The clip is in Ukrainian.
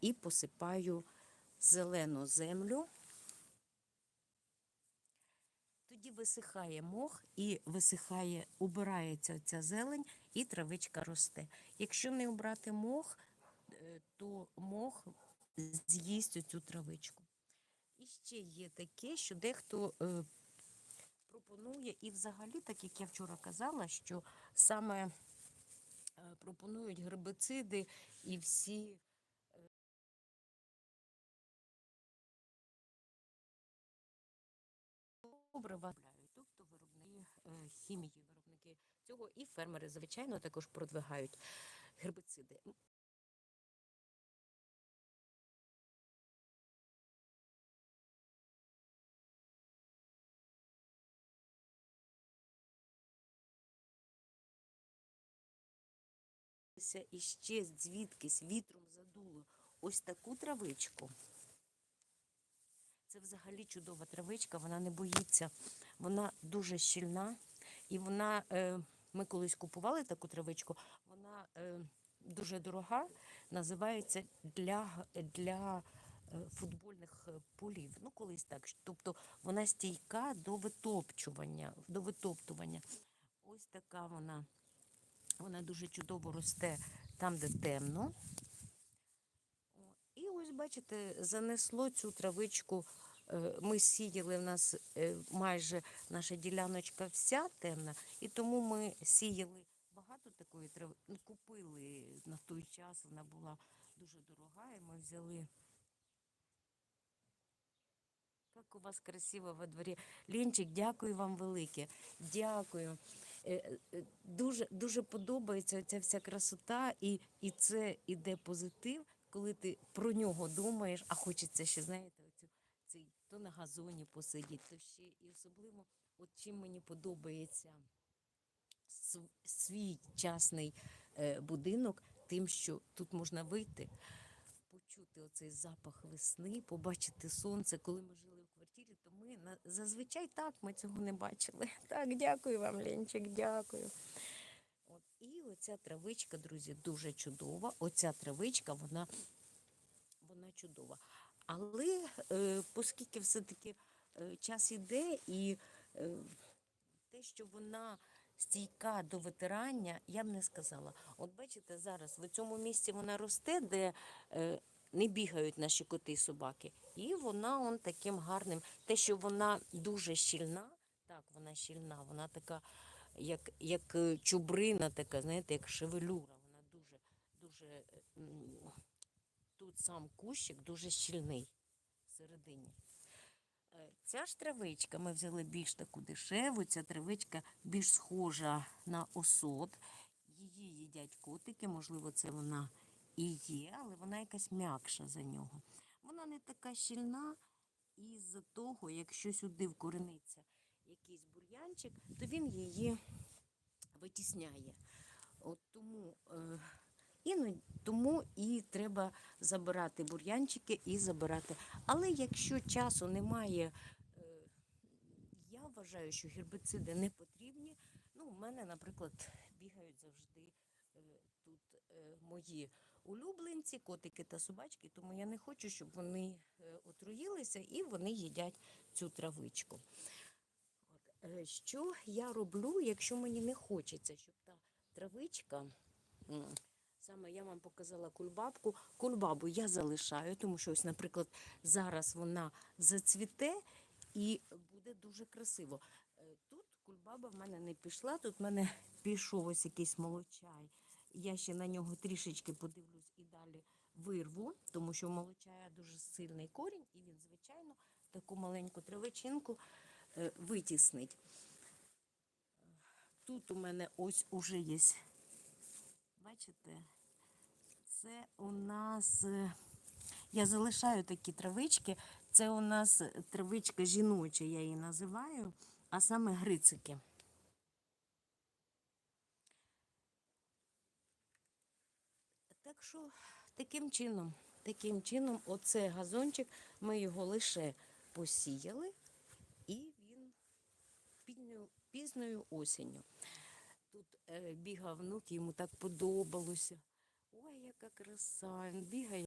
і посипаю зелену землю. Тоді висихає мох і висихає, убирається ця зелень, і травичка росте. Якщо не обрати мох, е, то мох з'їсть оцю травичку. І ще є таке, що дехто е, пропонує, і взагалі, так як я вчора казала, що саме е, пропонують гербициди і всі. Е, тобто виробники е, хімії, виробники цього і фермери, звичайно, також продвигають гербициди. Це іще звідкись вітром задуло ось таку травичку. Це взагалі чудова травичка, вона не боїться, вона дуже щільна. І вона, е, ми колись купували таку травичку, вона е, дуже дорога, називається для, для е, футбольних е, полів. Ну, колись так. Тобто вона стійка до витопчування, до витоптування. Ось така вона. Вона дуже чудово росте там, де темно. Ось, бачите, занесло цю травичку. е, Ми сіяли в нас е, майже наша діляночка вся темна, і тому ми сіяли багато такої трави. Ну, Купили на той час, вона була дуже дорога, і ми взяли. Як у вас красиво во дворі. Лінчик, дякую вам велике. Дякую. Е, Дуже, дуже подобається ця вся красота, і, і це іде позитив, коли ти про нього думаєш, а хочеться ще, знаєте, оцю, цей, то на газоні посидіти, то ще. І особливо, от чим мені подобається свій частний е, будинок, тим, що тут можна вийти, почути оцей запах весни, побачити сонце. Коли ми жили в квартирі, то ми зазвичай так ми цього не бачили. Так, дякую вам, Ленчик, дякую. Оця травичка, друзі, дуже чудова. Оця травичка, вона, вона чудова. Але е, оскільки все-таки е, час іде і е, те, що вона стійка до витирання, я б не сказала. От бачите, зараз в цьому місці вона росте, де е, не бігають наші коти і собаки. І вона он таким гарним. Те, що вона дуже щільна, так, вона щільна, вона така, як, як е, чубрина, така, знаєте, як шевелюра. Вона дуже, дуже е, тут сам кущик дуже щільний всередині. Е, Ця ж травичка ми взяли більш таку дешеву, ця травичка більш схожа на осот. Її їдять котики, можливо, це вона і є, але вона якась м'якша за нього. Вона не така щільна, і з-за того, якщо сюди вкорениться бур'янчик, то він її витісняє. От тому, е, іноді, тому і треба забирати бур'янчики і забирати. Але якщо часу немає, е, я вважаю, що гербициди не потрібні. Ну, у мене, наприклад, бігають завжди е, тут е, мої улюбленці, котики та собачки, тому я не хочу, щоб вони е, отруїлися і вони їдять цю травичку. Е, що я роблю, якщо мені не хочеться, щоб та травичка. Саме я вам показала кульбабку. Кульбабу я залишаю, тому що ось, наприклад, зараз вона зацвіте і буде дуже красиво. Е, Тут кульбаба в мене не пішла, тут в мене пішов ось якийсь молочай. Я ще на нього трішечки подивлюсь і далі вирву, тому що молочая дуже сильний корінь, і він, звичайно, таку маленьку травичинку витіснить. Тут у мене ось уже є, бачите, це у нас, е, я залишаю такі травички, це у нас травичка жіноча, я її називаю, а саме грицики. Так що таким чином, таким чином, оце газончик, ми його лише посіяли, пізньою, пізньою осінню. Тут е, бігав внук, йому так подобалося. Ой, яка краса! Він бігає.